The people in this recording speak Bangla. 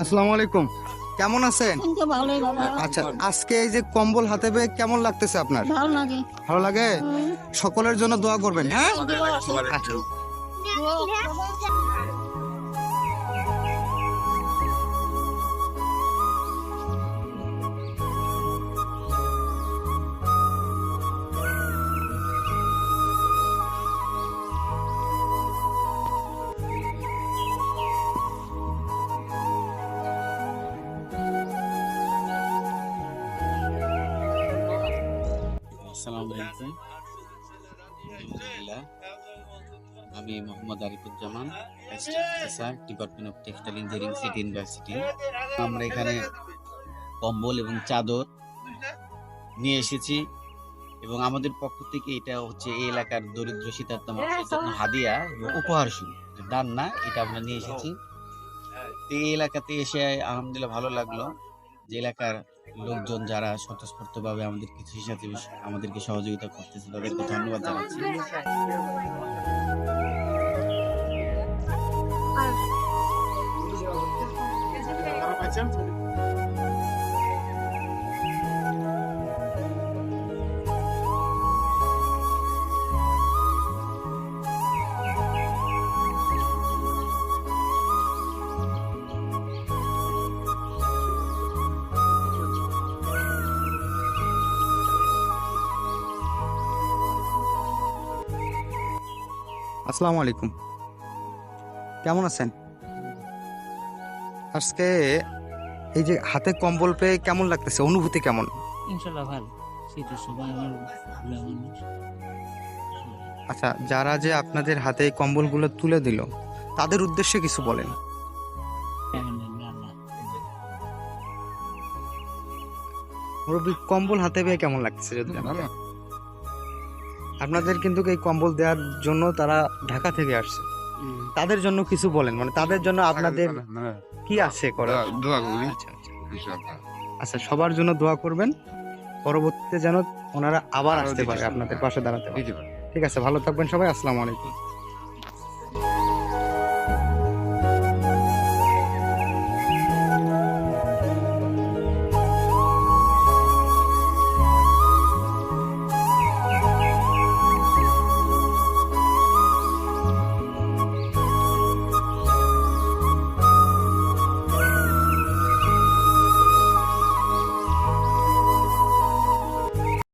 আসসালামু আলাইকুম কেমন আছেন? আচ্ছা আজকে এই যে কম্বল হাতে পেয়ে কেমন লাগতেছে আপনার? ভালো লাগে। ভালো লাগে? সকলের জন্য দোয়া করবেন হ্যাঁ? আলহামদুলিল্লাহ আমি Mohammad Arifuzzaman department of textile engineering city university আমরা এখানে কম্বল এবং চাদর নিয়ে এসেছি এবং আমাদের পক্ষ থেকে এটা হচ্ছে এই এলাকার দরিদ্র শীতার্থ মানুষের জন্য হাদিয়া এবং উপহার এটা দান না, এটা আমরা নিয়ে এসেছি। এই এলাকাতে এসে আলহামদুলিল্লাহ ভালো লাগল যে এলাকার লোকজন যারা স্বতঃস্ফূর্তভাবে আমাদের কিছু সাথে আমাদেরকে সহযোগিতা করতেছে তাদেরকে ধন্যবাদ জানাচ্ছি। আসসালামু আলাইকুম। কেমন আছেন? আজকে এই যে হাতে কম্বল পেয়ে কেমন লাগতেছে? অনুভূতি কেমন? ইনশাল্লাহ ভালো। শীতের সময় আমার ভালো আচ্ছা যারা যে আপনাদের হাতে এই কম্বলগুলো তুলে দিল তাদের উদ্দেশ্যে কিছু বলেন। মুরব্বী কম্বল হাতে পেয়ে কেমন লাগছে যদি জানান? আপনাদের কিন্তু এই কম্বল দেওয়ার জন্য তারা ঢাকা থেকে আসছে। তাদের জন্য কিছু বলেন মানে তাদের জন্য আপনাদের কি আছে করা দোয়া করি। আচ্ছা আচ্ছা। আচ্ছা সবার জন্য দোয়া করবেন পরবর্তীতে যেন ওনারা আবার আসতে পারে আপনাদের পাশে দাঁড়াতে পারে। ঠিক আছে ভালো থাকবেন সবাই আসসালামু আলাইকুম।